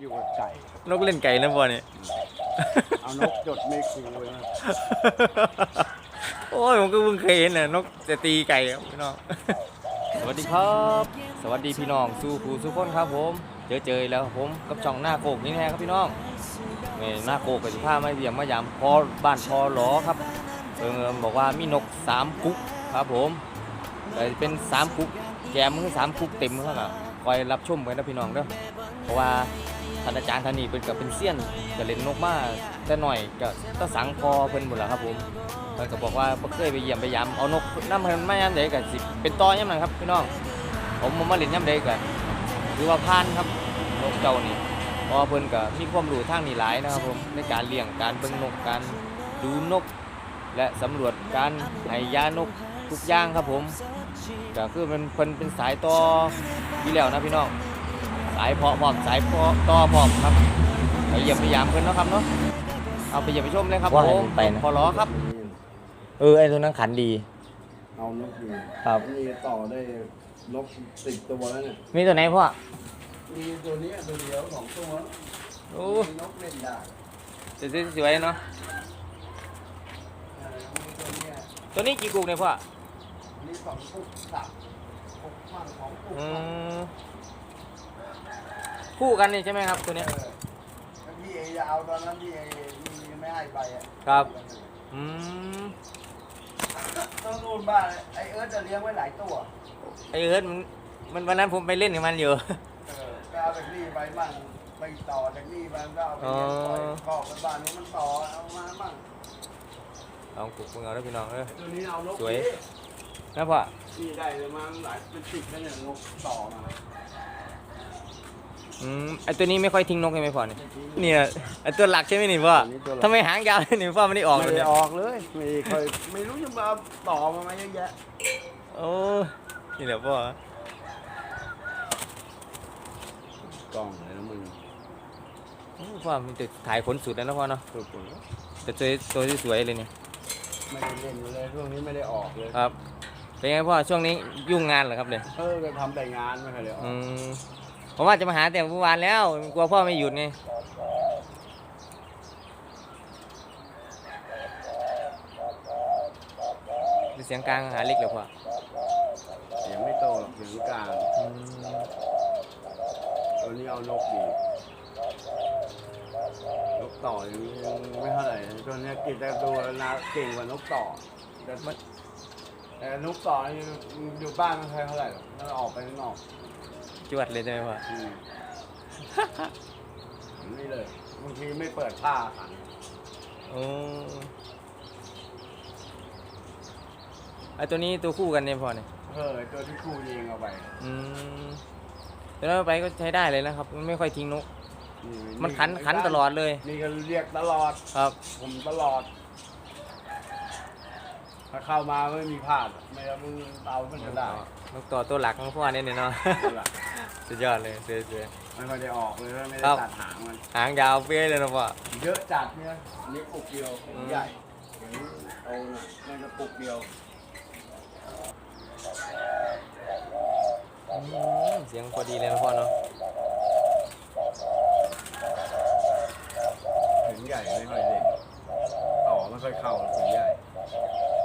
อยู่กับไก่ นกเล่นไก่นะบ่เนี่ยเอานกจดไม่คูเลยนะโอ้ยผมก็เพิ่งเคยเห็นน่ะนกจะตีไก่ครับพี่น้อง สวัสดีครับ สวัสดีพี่น้องสู่ผู้สู่คนครับผม เจอเจอแล้วครับผมกับช่องหน้าโกกนี่แน่ครับพี่น้องนี่หน้าโกกกับสิผ้ามาเยี่ยมมายามพอบ้านพอหลอครับเออบอกว่ามีนกสามกุ๊กครับผมแต่เป็นสามกุ๊กแกมคือสามกุ๊กเต็มแล้วก็คอยรับชมกันนะพี่น้องเด้อเพราะว่า ท่านอาจารย์ท่านนี้เป็นกับเป็นเซียนจะเล่นนกมาแต่หน่อยก็ต้องสังคอเพิ่นหมดแล้วครับผมเพิ่นก็บอกว่าบ่เคยไปเยี่ยมไปยามเอานกน้ำเพิ่นมายามใดก็สิเป็นต่อยามนั้นครับพี่น้องผมบ่มาเล่นยามใดก็ถือว่าผ่านครับนกเจ้านี่เพราะเพิ่นก็มีความรู้ทางนี้หลายนะครับผมในการเลี้ยงการเบิ่งนกการดูนก และสำรวจการให้ยานกทุกอย่างครับผมก็คือมันเพิ่นเป็นสายต่ออยู่แล้วนะพี่น้อง สายเพาะพร้อมสายเพาะต่อพร้อมครับไปเยี่ยมไปยามเพิ่นเนาะครับเนาะเอาไปเยี่ยมไปชมเลยครับว่าผให้มมันไปนะ พอล้อครับเออไอ้ตัวนั้นขันดี เอานกอยู่ครับ นี่ต่อได้นกสิบตัวแล้วเนี่ย มีตัวไหนพ่อมีตัวเนี้ยตัวเดียวสองตัวโอ้มีนกเล่นได้สวยๆเนาะเออมีตัวเนี้ยตัวนี้กี่กุกเนี่ยพ่อมีสองกุ๊กสามกุ๊กมั่งสองกุ๊กอืมั่งม คู่กันนี่ใช่ไหมครับตัวเนี้ยเออแล้วพี่เอยาวตอนนั้นพี่เอมีไม่ให้ไปอะครับ อืมต้องนู่นบ้านไอเอิร์ธจะเลี้ยงไว้หลายตัวไอเอิร์ธมันมันวันนั้นผมไปเล่นกับมันอยู่ เออไปเอาจากนี่ไปมั่งไปต่อจากนี่ไปก็เอาไปเลี้ยงปล่อยอ๋อคอกกันบ้านนู้นมันต่อเอามามั่งลองปลูกมึงเอาแล้วพี่น้องเออ ตัวนี้เอานกสวย นะพ่อนี่ได้เลยมาหลายเป็นสิบแล้วเนี่ยนกต่อมา อืมไอตัวนี้ไม่ค่อยทิ้งนกใช่ไหมพ่อเนี่ยเนี่ยไอตัวหลักใช่ไหมนี่พ่อทำไมหางยาวนี่พ่อไม่ได้ออกไม่เลยได้เนี่ยออกเลยไม่เคยไม่รู้จะมาเอาต่อมาไหมเยอะแยะโอ้นี่แหละพ่อ กล้องเลยนะมึงโอ้พ่อมันจะถ่ายขนสุดแล้วนะพ่อเนาะถูกแต่ตัวตัวที่สวยเลยเนี่ยไม่ได้เล่นเลยช่วงนี้ไม่ได้ออกเลย ครับเป็นไงพ่อช่วงนี้ยุ่งงานเหรอครับเลยเออก็ทำแต่งานไม่เคยได้ออกอืม ผมว่าจะมาหาแต่เมื่อวานแล้ว กลัวพ่อไม่หยุดไงเสียงกลางหาเล็กเหรอพ่อเสียงไม่โตหรอกเสียงกลางอืมตัวนี้เอานกดีนกต่ออย่างนี้ยังไม่เท่าไหร่ตัวเนี้ยกินแต่ตัวนาเก่งกว่านกต่อแต่มันแต่นกต่อนี่อยู่บ้านไม่เคยเท่าไหร่หรอกถ้าออกไปข้างนอก จวดเลยใช่ไหมพ่ออืมนี่เลยบางทีไม่เปิดผ้าขันโอ้ไอตัวนี้ตัวคู่กันเนี่ยพอเนี่ยเออตัวที่ครูยิงเอาไปอืมตัวนั้นเอาไปก็ใช้ได้เลยนะครับ มันไม่ค่อยทิ้งนก มันขันขันตลอดเลย นี่ก็เรียกตลอด ครับ ผมตลอด ถ้าเข้ามาไม่มีพลาด ไม่เอามือเอามันจะได้นกต่อตัวหลักของพ่อเนี่ยเนาะ สุดยอดเลยเสียไม่ค่อยได้ออกเลยไม่ครัได้บตัดหางมัน ๆหางยาวเปี้ยเลยนะพ่อ เยอะจัดเนี่ยอันนี่ปุกเดียวอืมใหญ่อย่างนี้เอาน่ะนั่นก็ปุกเดียวอืมเสียงพอดีเลยนะพ่อเนาะถึงใหญ่ไม่ค่อยเล่นต่อไม่ค่อยเข้าถึงใหญ่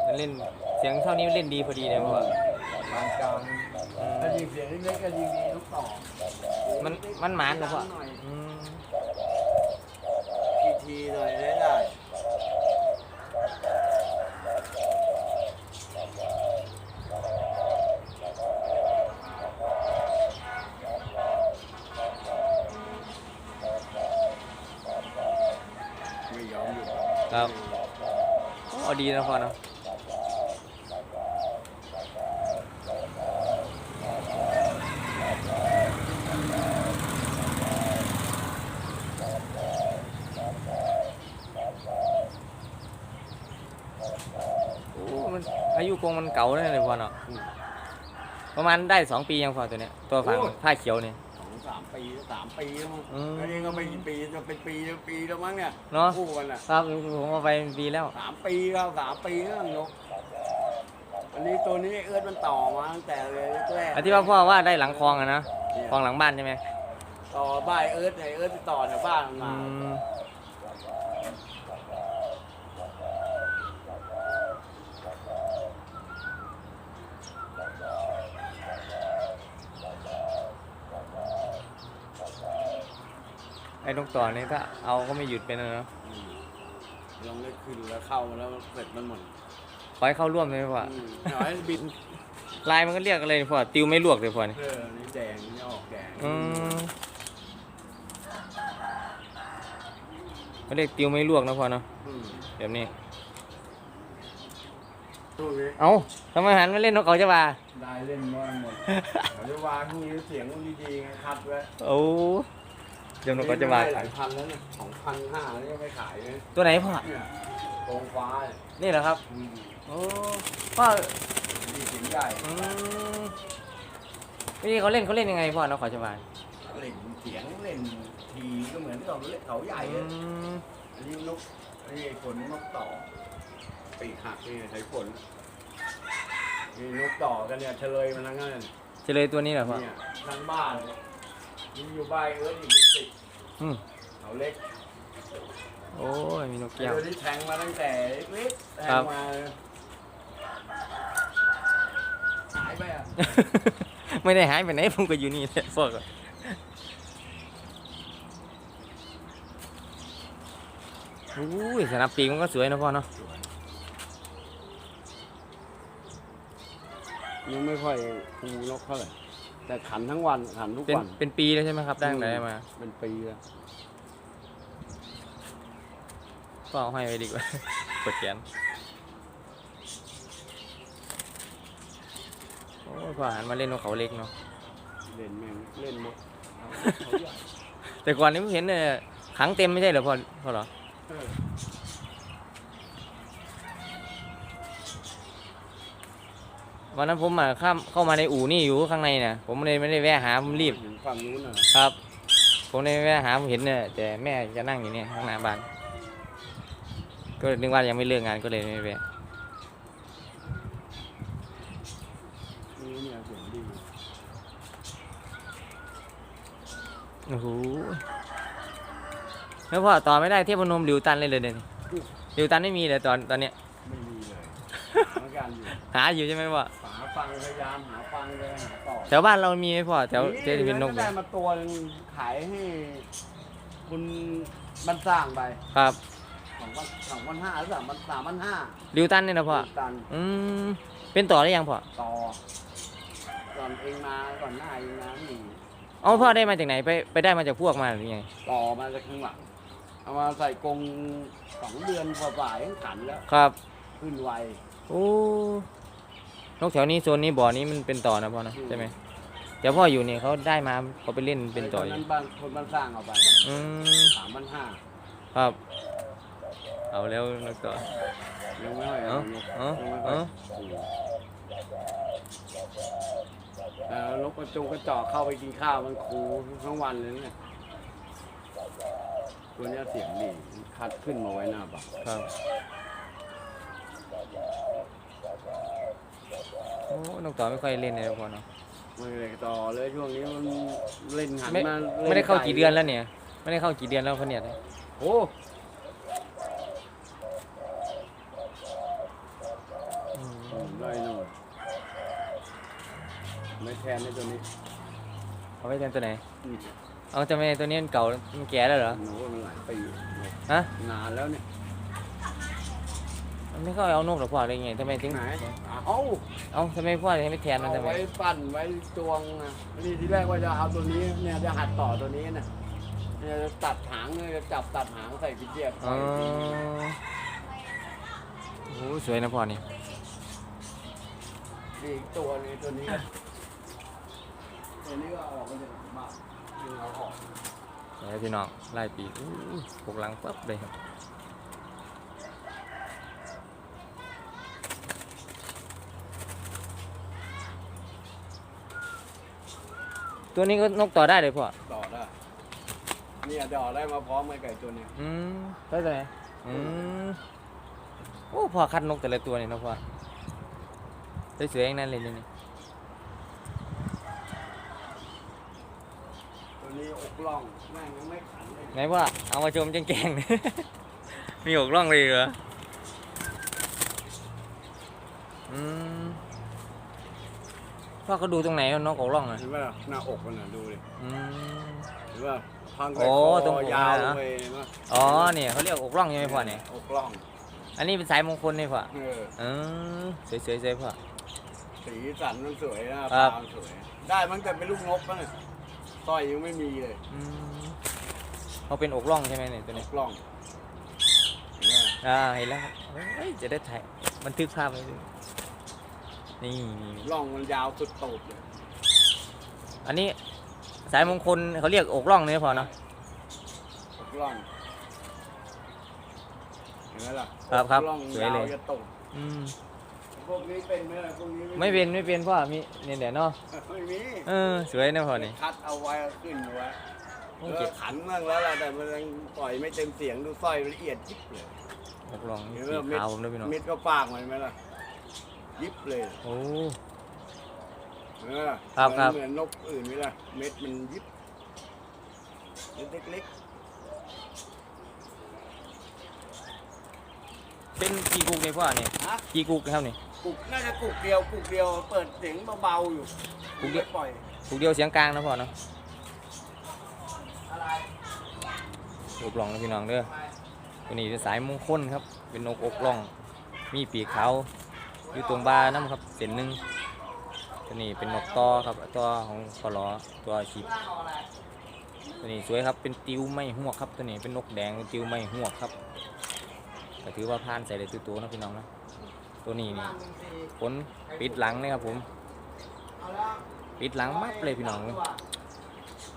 มันเล่นเสียงเท่านี้เล่นดีพอดีเลยพ่อปานกลางอืมถ้ายิงเสียงเล็กๆก็ยิงดีทุก ต่อมันมันหมานนะพ่อหน่อยอืมทีทีหน่อยได้ได้ไม่ยอมหยุดครับเอาดีนะพ่อเนาะโอ้มัน อายุกงมันเก่าเลยเลยพ่อเนาะประมาณได้สองปียังพอตัวเนี้ยตัวฝั่งผ้าเขียวเนี่ย สองสามปีสามปีแล้วมั้งอืมอันนี้ก็ไม่กี่ปีจะเป็นปีปีแล้วมั้งเนี่ยเนาะคู่กันอะครับผมเอาไปปีแล้วสามปีครับสามปีแล้วนกอันนี้ตัวนี้เอื้อนมันต่อมาตั้งแต่เลยแรกอันที่ว่าพ่อว่าได้หลังคลองอะนะคลองหลังบ้านใช่ไหมเอต่อบ้านเอิร์ธไอเอิร์ธติดต่อแถวบ้านมันอืมา ม อ้นกต่อนี่ถ้าเอาก็ไม่หยุดเป็นนะเนาะอืมลองได้ขึ้นแล้วเข้าแล้วเสร็จมันหมดขอให้เข้าร่วมเลยพ่ออืมเอาให้บินลายมันก็เรียกอะไรนี่พ่อติวไม่ลวกเลยพ่อนี่เออนี่แดงนี่ออกแดงอืมเขาเรียกติวไม่ลวกนะพ่อเนาะอืมแบบนี้พวกนี้เอ้าทำไมหันมาเล่นนกเขาจะว่าได้เล่นบ้างหมดเขาจะวางพวกนี้เสียงมันดีๆไงคัดไว้โอ้ เดี๋ยวนกเขาจะว่าหลายพันแล้วเนี่ยสองพันห้านี่ก็ไม่ขายเลยตัวไหนพ่อ เนี่ยโกงฟ้าเนี่ยนี่เหรอครับ อืมโอ้พ่อดีเสียงใหญ่อืมนี่เขาเล่นเขาเล่นยังไงพ่อนกเขาจะว่าเล่นเสียงเล่นทีก็เหมือนกับเล่นเขาใหญ่อือะมอันนี้นกอันนี้ขนนกต่อปีกหักนี่ใช้ขนนี่นกต่อกันเนี่ยเฉลยมันทั้งนั้นเฉลยตัวนี้เหรอพ่อเนี่ยทั้งบ้านเนี่ย มีอยู่บ้านเอิร์ธอีกเป็นสิบอืมเขาเล็กโอ้ยมีนกเดี๋แก้ยววที่แทงมาตั้งแต่เล็กแทครังบมาหายไปอะไม่ได้หายไปไหนผมก็อยู่นี่แหละพ่อก็อุ้ยสนับปีกมันก็สวยนะพ่อเนาะยังไม่ค่อยคูนกเท่าไหร่ แต่ขันทั้งวันขันทุกเป็นวันเป็นปีแล้วใช่ไหมครับได้ตั้งแต่ได้มาเป็นปีแล้วก็เอาให้ไว้ดีกว่ากดแขนโอ้ยพ่อหันมาเล่นนกเขาเล็กเนาะเล่นแม่งเล่นหมดเอาเขาใหญ่แต่ก่อนนี้ผมเห็นเนี่ยขังเต็มไม่ใช่เหรอพ่อพ่อเหรอ เออ วันนั้นผมมาข้ามเข้ามาในอู่นี่อยู่ข้างในน่ะผมเลยไม่ได้แวะหาผมรีบ เห็นฝั่งนู้นน่ะครับ ผมเลยไม่แวะหาผมเห็นเนี่ยแต่แม่จะนั่งอยู่เนี่ยข้างหน้าบ้าน ก็เลยนึกว่ายังไม่เลิกงานก็เลยไม่แวะนี่เนี่ยเสียงดีโอ้โหแล้วพ่อต่อไม่ได้เทพนมหลิวตันเลยเลยเดี๋ยวนี้หลิวตันไม่มีเลยตอนตอนเนี้ยไม่มีเลยเหมือนกันอยู่หาอยู่ใช่ไหมพ่อ หา ฟังพยายามหาฟังเลยหาต่อแถวบ้านเรามีไหมพ่อแถวเทพนกได้เนี่ยมาตัวหนึงขายให้ คุณบันสร้างไปครับสองพันสองพันห้าหรือสามพันสามพันห้าหลิวตันเนี่ยนะพ่อตันอืมเป็นต่อได้ยังพ่อต่อก่อนเองมาก่อนหน้าเองมานี่เอาพ่อได้มาจากไหนไปไปได้มาจากพวกมาหรือยังไงต่อมาจากข้างหลังเอามาใส่กรงสองเดือนกว่าฝ่ายขันแล้วครับ ขึ้นไวโอ้ นกแถวนี้โซนนี้บ่อนี้มันเป็นต่อนะพ่อนะอืมใช่ไหมเดี๋ยวพ่ออยู่เนี่ยเขาได้มาเขาไปเล่นเป็นต่อไตอยู่นั้นบ้านคนบ้านสร้างเอาไปอืมสามพันห้าครับ เอาแล้วนกต่อ ยังไม่ค่อยเอ้าเอาเอ้ายังไม่ค่อยเอ้าเออนกกระจงกระจอกเข้าไปกินข้าวมันคูทั้งวันเลยเนี่ยตัวเนี้ยเสียงดีคัดขึ้นมาไว้หน้าบ้านครับ โอ้นกต่อไม่ค่อยเล่นเลยนะพ่อเนาะไม่เลยต่อเลยช่วงนี้มันเล่นหันไม่มาล่นไม่ได้เข้ากี่เดือนแล้วเนี่ย ไม่ได้เข้ากี่เดือนแล้วเขาเนี่ยโอ้ได้หน่อยไม่แทนในตัวนี้เอาไว้แทนตัวไหน อืมเอาจะไม่ตัวนี้มันเก่ามันแก่แล้วเหรอ หนูว่ามันหลายปีฮะ นานแล้วเนี่ย มันไม่เข้าเอานกหรอพ่ออะไรเงี้ยทำไมถึง ไหนเอ้าเอาทำไมพ่อถึงไม่แทนมันเอาทำไม ไว้ปั้นไว้จวงนะนี่ที่แรกว่าจะเอาตัวนี้เนี่ยจะหัดต่อตัวนี้นะเนี่ยจะตัดหางเลยจะจับตัดหางใส่พิเจียบอ๋อโอ้สวยนะพ่อนี่นี่อีกตัวนี้ตัวนี้ตัวนี้ก็ออกมาจากบ้านดึงเอาออกเดี๋ยวพี่น้องไล่ปีกอู้ปกหลังปั๊บเลยครับ ตัวนี้ก็นกต่อได้เลยพ่อ ต่อได้เนี่ยดอกได้มาพร้อมกับไก่ตัวเนี้ยอืมได้ตัวไหนอืมโอ้พ่อคัดนกแต่ละตัวนี่เนาะพ่อสวยๆอย่างนั้นเลยนี่ตัวนี่อกล่องแม่งยังไม่ขันเลยไหนว่าเอามาชมแจ้งๆมีอกร่องเลยเหรออืม พ่อเขาดูตรงไหนว่านกอกร่องอะเห็นไหมล่ะหน้าอกมันน่ะดูดิอืม เห็นป่ะพังโอ้ตรงอกยาวนะไปเห็นป่ะอ๋อเนี่ยเขาเรียกอกร่องใช่ไหมพ่อเนี่ยอกล่องอันนี้เป็นสายมงคลนี่พ่อเอออืมสวยๆสวยพ่อ สีสันมันสวยนะครัปลาบมันสวย ได้มันแต่เป็นลูกนกนะเนี่ยสร้อยยังไม่มีเลยอืมเขาเป็นอกร่องใช่ไหมเนี่ยตัวอนี้กล่องเห็นไหมอ่าเห็นแล้วครับเฮ้ยจะได้ถ่ายบันทึกภาพไว้ด้วย นี่ล่องมันยาวสุดตูดเลยอันนี้สายมงคลเขาเรียกอกร่องนี่พอเนาะอกล่องเห็นไหมล่ะครับครับอกล่องสวยเลยาวจะตูดอืมพวกนี้เป็นไหมล่ะพวกนี้ไม่เป็นไม่เป็นพ่อมีเนี่ยเดี๋ยวเนาะไม่มีเออสวยนะพ่อนี่คัดเอาไว้เอาขึ้นเอาไว้โอ้เอเจ็อบขันบ้างแล้วล่ะแต่มันยังปล่อยไม่เต็มเสียงดูสร้อยละเอียดยิบเลยอกร่องเห็สีนไหมขาวผมด้วยพี่น้องมิดก็ปากมันไหมล่ะ ยิบเลยโอ้ เห็นไหมล่ะครับครับเหมือนนกอื่นไหมล่ะเม็ดมันยิบเม็ดเล็กเป็นกี่กุกนี่พ่อนี่ๆฮะกี่กุกครับนี่กุกน่าจะกุกเดียวกุกเดียวเปิดเสียงเบาๆอยู่กุกเดียว ไม่ปล่อยกุกเดียวเสียงกลางนะพ่อเนาะอกร่องนะพี่น้องเด้อตัวนี้เป็นสายมงคลครับ เป็นนกอกร่อง มีปีกขาว อยู่ตรงบาน้ำครับเส้นหนึ่งตัวนี้เป็นนกตอครับตัวของคอลอตัวชิบตัวนี้สวยครับเป็นติวไม่หวกครับ ตัวนี้เป็นนกแดงเป็นติวไม่หวกครับก็ถือว่าผ่านใส่ได้ตัวๆนะพี่น้องนะตัวนี้นี่ผลปิดหลังเลยครับผม ปิดหลังมับเลยพี่น้อง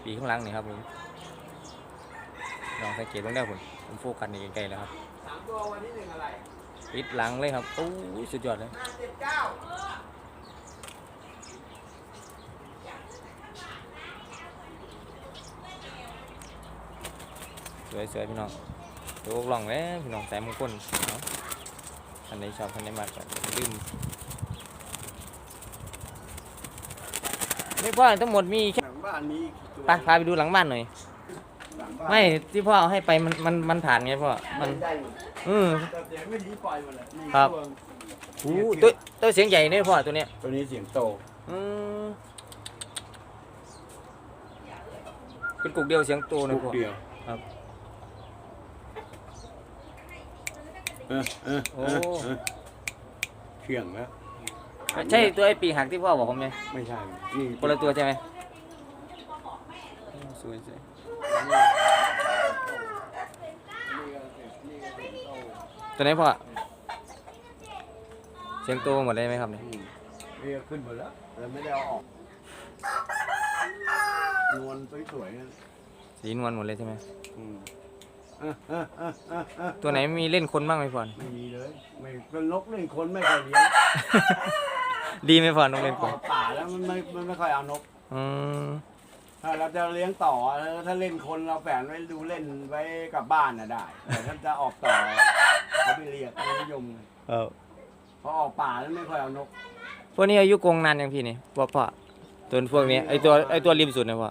ปีข้างหลังนี่ครับผมลองสังเกตตรงได้ผมผมโฟกัสนี่ใกล้ๆแล้วครับสามตัววันที่หนึ่งอะไร ปิดหลังเลยครับโอ้ยสุดยอดเลยห้าเจ็ดเก้าสวยสวยพี่น้องดูอกล่องแล้วพี่น้องสายมงคลเนาะท่านใดชอบท่านใดมากก็อย่าลืมนี่พ่อทั้งหมดมีแค่หลังบ้านนี้กี่ตัวไปพาไปดูหลังบ้านหน่อยหลังบ้านไม่ที่พ่อเอาให้ไปมันมันมันผ่านไงพ่อ มันได้อยู่อืมแต่เสียง ไม่ดีปล่อยหมดเลยมีครับ ตัวโอ้ตัวตัวเสียงใหญ่เนี่ยพ่อตัวเนี้ยตัวนี้เสียงโตอืมเป็นกุกเดียวเสียงโตเลยลูพ่อกเดียวครับเออเออโอ้ เออเออเที่ยงแล้วใช่ตัวไอ้ปีกหักที่พ่อบอกผมไหมไม่ใช่นี่คนละตัวใช่ไหมอืมสวยสวย ตัวไหนพ่อเสียงโตหมดเลยไหมครับเนี่ยอืมเรียกขึ้นหมดแล้วแต่ไม่ได้เอาออกนวลสวยๆนะสีนวลหมดเลยใช่ไหมอืมเออเออเออเออเออตัวไหนมีเล่นคนบ้างไหมพ่อไม่มีเลย ไม่เป็นนกเล่นคนไม่ค่อยเลี้ยงดีไหมพ่อน้องเล่นคอนอกป่าแล้วมันไม่มันไม่ค่อยเอานก อืม ถ้าเราจะเลี้ยงต่อถ้าเล่นคนเราแฝงไว้ดูเล่นไว้กับบ้านน่ะได้ แต่ถ้าจะออกต่อเขาไปเรียกไม่นิยมเออเพราะออกป่าแล้วไม่ค่อยเอานกพวกนี้อายุกรงนานยังพี่นี่พ่อพ่อตัวพวกนี้ไอตัวไอตัวริมสุดนะพ่อ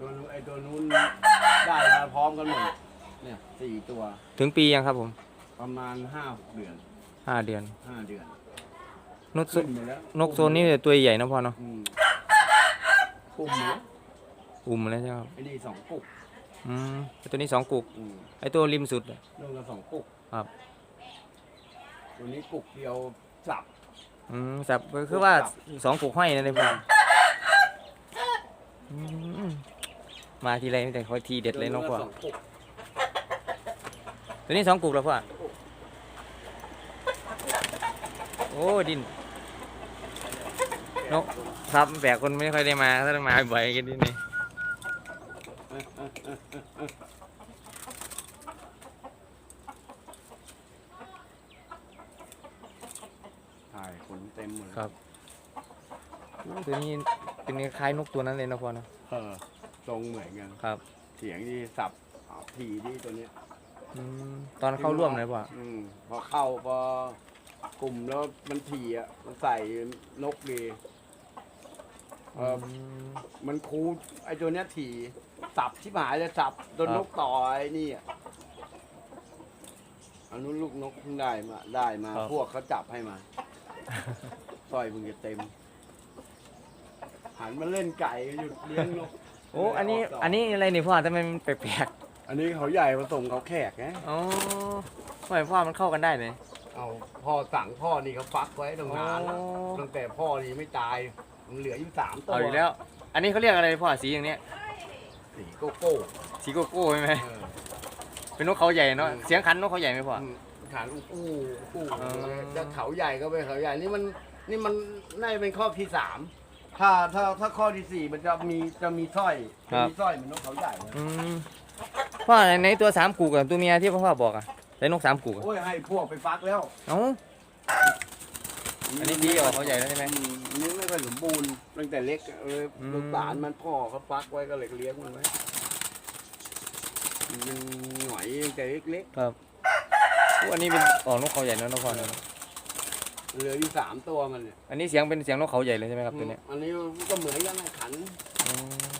ตัวนู้นไอ้ตัวนู้นได้มาพร้อมกันหมดเนี่ยสี่ตัวถึงปียังครับผมประมาณห้าหกเดือนห้าเดือนห้าเดือนนกโซขึ้นไปแล้วนกโซนนี้ตัวใหญ่นะพ่อเนาะ อืมปุ่มเนี้ย อุ่มแล้วใช่ไหมครับไอ้นี่สองปุกอืมไอตัวนี้สองกุกอืมไอตัวริมสุดอะลูกละสองปุกครับ ตัวนี้ปุกเดียวสับ อืมแต่คือว่าสองกุกห้อยนั่นเลยพ่ออืมมาทีไรนี่แต่คอยทีเด็ดเลยนกพ่อตัวะสองปุกตัวนี้สองกุกแล้วพ่อโอ้ดินนกครับแปลกคนไม่ค่อยได้มาถ้าได้มาบ่อยกันที่นี่ ถ่ายขนเต็มหมดเลยครับตัวนี้เป็นคล้ายๆนกตัวนั้นเลยนะพ่อเนอะเออทรงเหมือนกันครับเสียงที่สับอ่าทีที่ตัวเนี้ยอืมตอนเข้าร่วมเลยพ่ออืมพอเข้าพอกลุ่มแล้วมันถี่อะมันใส่นกดีอ เออมันคูไอ้ตัวเนี้ยถี่สับชิบหายเลยสับโดนนกต่อไอ้นี่อะอันนู้นลูกนกเพิ่งได้มาได้มาพวกเขาจับให้มาสร้อยมึงจะเต็ม หันมาเล่นไก่หยุดเลี้ยงนกโอ้อันนี้อันนี้อะไรนี่พ่อทำไมมันแปลกอันนี้เขาใหญ่ผสมเขาแขกไงๆอ๋อทำไมพ่อมันเข้ากันได้เลยเอาพ่อสั่งพ่อนี่เขาฟักไว้ตั้งนานแล้วอ๋อตั้งแต่พ่อนี่ไม่ตายมัน เหลืออยู่สามตัวเอาอีกแล้ว อันนี้เขาเรียกอะไรพ่อสีอย่างเนี้ยสีโกโก้สีโกโก้ใช่ไหมเออ เป็นนกเขาใหญ่เนาะอืม เสียงคันนกเขาใหญ่ไหมพ่อขานอู้อู้อู้อ๋อ จะเขาใหญ่ก็ไปเขาใหญ่นี่มันนี่มันน่าจะเป็นข้อที่สามถ้าถ้าถ้าข้อที่สี่มันจะมีจะมีสร้อยจะมีสร้อยเหมือนนกเขาใหญ่นะอืมพ่อในตัวสามกูกับตัวเมียที่พ่อบอกอะในนกสามกูอะโอ้ยให้พวกไปฟักแล้ว เอ้า อันนี้ดีกว่าเขาใหญ่แล้วใช่ไหม อืมอันนี้ไม่ค่อยสมบูรณ์ตั้งแต่เล็กเอออืม ลูกหลานมันพ่อเขาฟักไว้ก็เลยเลี้ยงมันไว้มันยังหน่อยตั้งแต่เล็กครับโอ้อันนี้เป็นอ๋อนกเขาใหญ่เนอะนกเขาเนอะๆเหลืออยู่สามตัวมันเนี่ยอันนี้เสียงเป็นเสียงนกเขาใหญ่เลยใช่ไหมครับตัวเนี้ยอันนี้ก็เหมือนกันนะขันอืม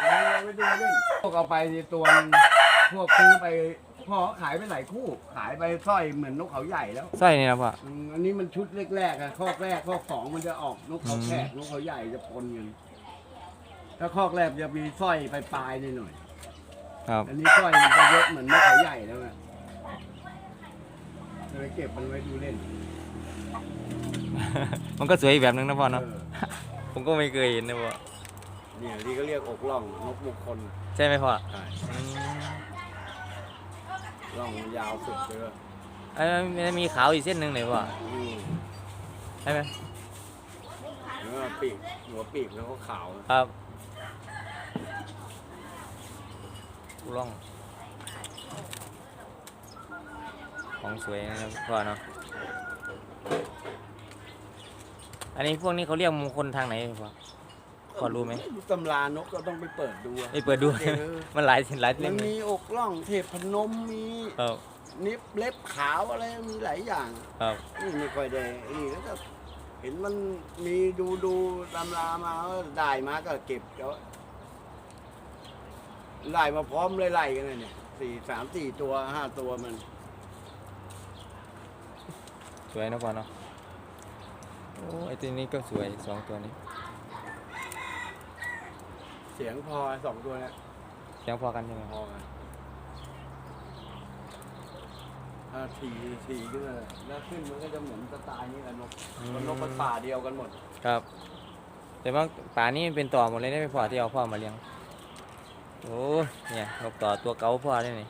เอาไปดูเล่นพวกเอาไปตัวนึงพวกซื้อไป พ่อขายไปหลายคู่ ขายไปสร้อยเหมือนนกเขาใหญ่แล้วสร้อยนี่นะพ่อ อืมอันนี้มันชุดแรกๆอะข้อแรกข้อสองมันจะออกนกเขาแขกนกเขาใหญ่จะปนกันถ้าข้อแรกจะมีสร้อยปลายๆหน่อยครับ ๆอันนี้สร้อยมันจะเยอะเหมือนนกเขาใหญ่แล้วไงเลยเก็บมันไว้ดูเล่นมันก็สวยอีกแบบนึงนะพ่อเนาะ เออผมก็ไม่เคยเห็นนะพ่อ เนี่ยที่ก็เรียกอกล่องนกมงคลใช่ไหมพ่อใช่อืม ล่องมันยาวสุดเลยอันนั้นมันมีขาวอีกเส้นหนึ่งเลยพ่ออืมใช่ไหมแล้วก็ปีกหัวปีกแล้วก็ขาวครับล่อง ของสวยนะครับพ่อเนาะ อันนี้พวกนี้เขาเรียกมงคลทางไหนพ่อ พอรู้ไหมตำรานกก็ต้องไปเปิดดูอะไม่เปิดดู เออ มันหลายหลายมัเล่นมเลยมีอกล่องเทพพนมมีครับนิบเล็บขาวอะไรมีหลายอย่าง ครับนี่ไม่ค่อยได้นี่ก็จะเห็นมันมีดูดูตำรามาก็ได้มาก็เก็บก็ไล่มาพร้อมไล่ๆกันเลยเนี่ยสี่สามสี่ตัวห้าตัวมัน สวยนะพ่อเนาะโอ้ไอตัวนี้ก็สวยสองตัวนี้ เสียงพอสองตัวเนี่ยเสียงพอกันใช่ไหมพอกันถ้าทีทีขึ้นมาแล้วขึ้นมันก็จะเหมือนสไตล์นี้แหละนกมันนกมันป่าเดียวกันหมด ครับ แต่ว่าป่านี้มันเป็นต่อหมดเลยได้ไหมพ่อที่เอาพ่อมาเลี้ยง โอ้เนี่ยนกต่อตัวเก่าพ่อได้นี่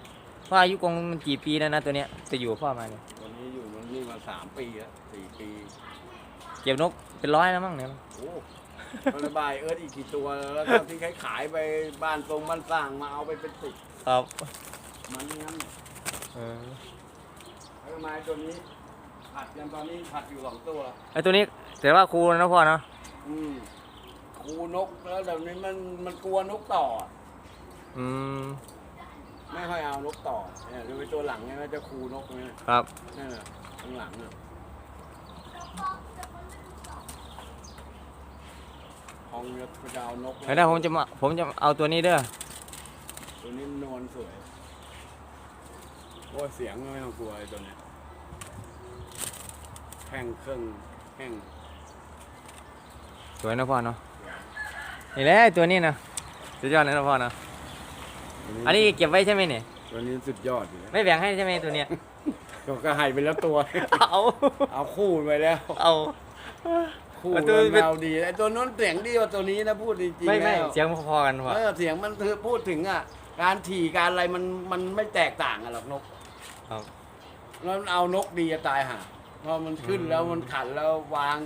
พ่ออายุกงมันกี่ปีแล้วนะตัวเนี้ยจะอยู่กับพ่อมาเนี่ยวันนี้อยู่มันนี่มาสามปีแล้วสี่ปี เก็บนกเป็นร้อยแล้วมั้งเนี่ยโอ้ มันระบายเอิร์ธอีกกี่ตัวแล้วก็ที่ขายขายๆไปบ้านตรงบ้านสร้างมาเอาไปเป็นสิบครับมันงั้นเออแล้วมาตัวนี้ผัดกันตอนนี้ผัดอยู่สองตัวไอตัวนี้แต่ว่าครูนะพ่อเนาะอืมคูนกแล้วเดี๋ยวนี้มันมันกลัวนกต่ออืมไม่ค่อยเอานกต่อเนี่ยดูไปตัวหลังเนี่ยมันจะคูนกเนี่ยครับ นั่นน่ะข้างหลังน่ะห้ องเนี่ยจะเอานกแล้วถ้าผมจะมาผมจะเอาตัวนี้เด้อตัวนี้นวลสวย โอ้ยเสียงก็ไม่ต้องกลัวไอ้ตัวเนี้ยแห้งเครื่องแห้งสวยนะพ่อเนาะนี่แหละไอ้ตัวนี้นะสุดยอดเลยนะพ่อเนาะอันนี้เก็บไว้ใช่ไหมเนี่ยตัวนี้สุดยอดอยู่แล้วไม่แบ่งให้ใช่ไหมตัวเนี้ยก็ก็ให้ไปแล้วตัว เอาเอาคู่ไปแล้ว เอา คู่เอาตัตัววเป็นแมวดีไอ้ตัวนู้นเสียงดีกว่าตัวนี้นะพูดจริงๆไม่ไม่แล้วเสียงพอๆกันพ่อเออเสียงมันคือพูดถึงอะการถี่การอะไรมันมันไม่แตกต่างกันหรอกนกครับ แล้วเอานกดีจะตายห่าพอมันขึ้นอืม แล้วมันขันแล้ววาง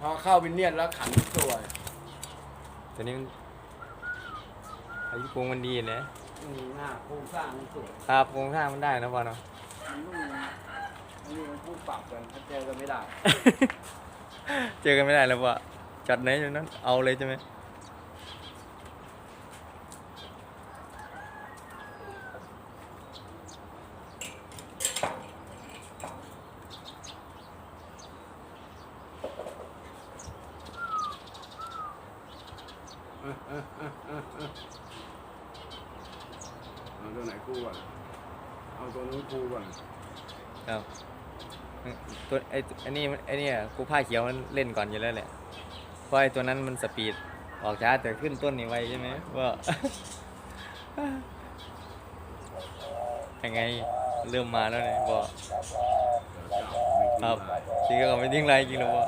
พอเข้าวินเนียนแล้วขันทุกตัวตัวนี้มันอายุกงมันดีนะอืมหน้าโครงสร้างมันสวยครับโครงสร้างมันได้นะพ่อเนาะมันต้องอันนี้มันพูดปรับกันถ้าเจอกันไม่ได้ เจอกันไม่ได้แล้วว่าจัดไหนอยู่นั้นเอาเลยใช่ไหมเอาตัวไหนกูก่อนเอาตัวนู้นกูก่อนครับ ตัวไอ้ไอ้นี่ไอ้นี่กูผ้าเขียวมันเล่นก่อนอยู่แล้วแหละเพราะไอ้ตัวนั้นมันสปีดออกช้าแต่ขึ้นต้นนี่ไวใช่ไหมว่ายังไงเริ่มมาแล้วเนี่ยบอกเดี๋ยวจับไม่ครับจริงก็ไม่ทิ้งไรจริงหรอวะ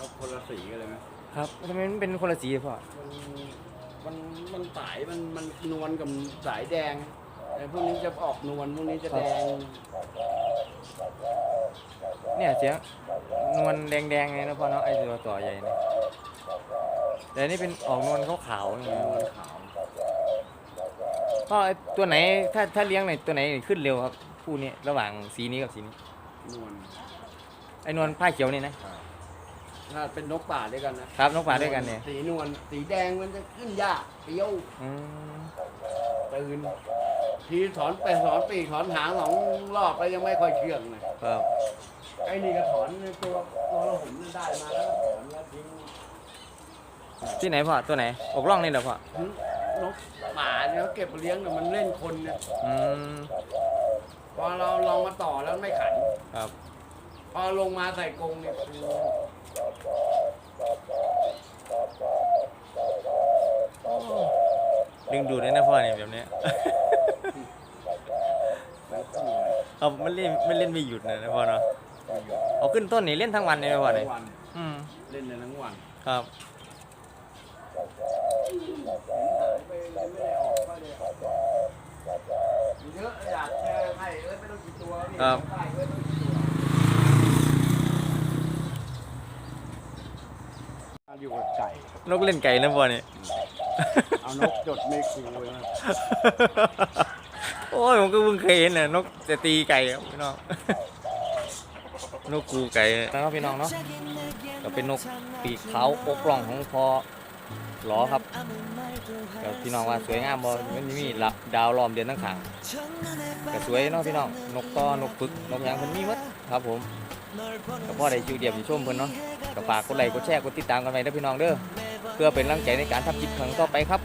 นกคนละสีกันเลยไหมครับทำไมมันเป็นคนละสีพ่อมันมันมันสายมันมันนวลกับสายแดงไอ้พวกนี้จะออกนวลพวกนี้จะแดงเนี่ยเสียงนวลแดงๆไงนะพ่อเนาะไอ้ตัวต่อใหญ่เนี่ยแต่อันนี่เป็นออกนวลขาวๆนี่นวลขาวพ่อไอ้ตัวไหนถ้าถ้าเลี้ยงในตัวไหนขึ้นเร็วครับคู่นี้ระหว่างสีนี้กับสีนี้นวลไอ้นวลผ้าเขียวนี่นะ ถ้าเป็นนกป่าด้วยกันนะครับนกป่าด้วยกันเนี่ยสีนวลสีแดงมันจะขึ้นยากเปรี้ยวอืมตื่นทีถอนไปถอนปีกถอนหางสองรอบไปยังไม่ค่อยเชื่องเลยครับไอ้นี่ก็ถอนตัวตัวเราผมนได้มาแล้วก็ถอนแล้วทิ้งที่ไหนพ่อตัวไหนอกล่องนี่เหรอพ่อทิ้งนกป่าเนี่ยเขาเก็บมาเลี้ยงเนี่ยมันเล่นคนเนี่ยอืม พอเราลองมาต่อแล้วไม่ขันครับ พอลงมาใส่กรงเนี่ยคือ ดึงดูดเลยนะพ่อเนี่ยแบบเนี้ย เอามันเล่นไม่เล่นไม่หยุดเลยนะพ่อเนาะเอาขึ้นต้นนี่เล่นทั้งวันเลยนะพ่อเนี่ยทั้งวันอืมเล่นเลยทั้งวันครับหาย นกเล่นไก่นะพ่อเนี่ยเอานกจดไม่คูเลยนะโอ้ยผมก็เพิ่งเคยเห็นน่ะนกจะตีไก่ครับพี่น้องนกกูไก่นะครับพี่น้องเนาะก็เป็นนกปีกขาวอกล่องของพอหลอครับก็พี่น้องว่าสวยงามบ่มันมีละดาวล้อมเดือนทั้งขางก็สวยเนาะพี่น้องนกก็นกปึกนกหยังเพิ่นมีหมดครับผม ก็พอได้ชิวเดียบอยู่ชมเพิ่นเนาะก็ฝากกดไลค์กดแชร์กดติดตามกันไว้ด้อพี่น้องเด้อเพื่อเป็นกำลังใจในการทำคลิปครั้งต่อไปครับ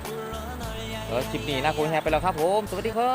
แล้วคลิปนี้น่าคุยแฮปไปแล้วครับผม สวัสดีครับ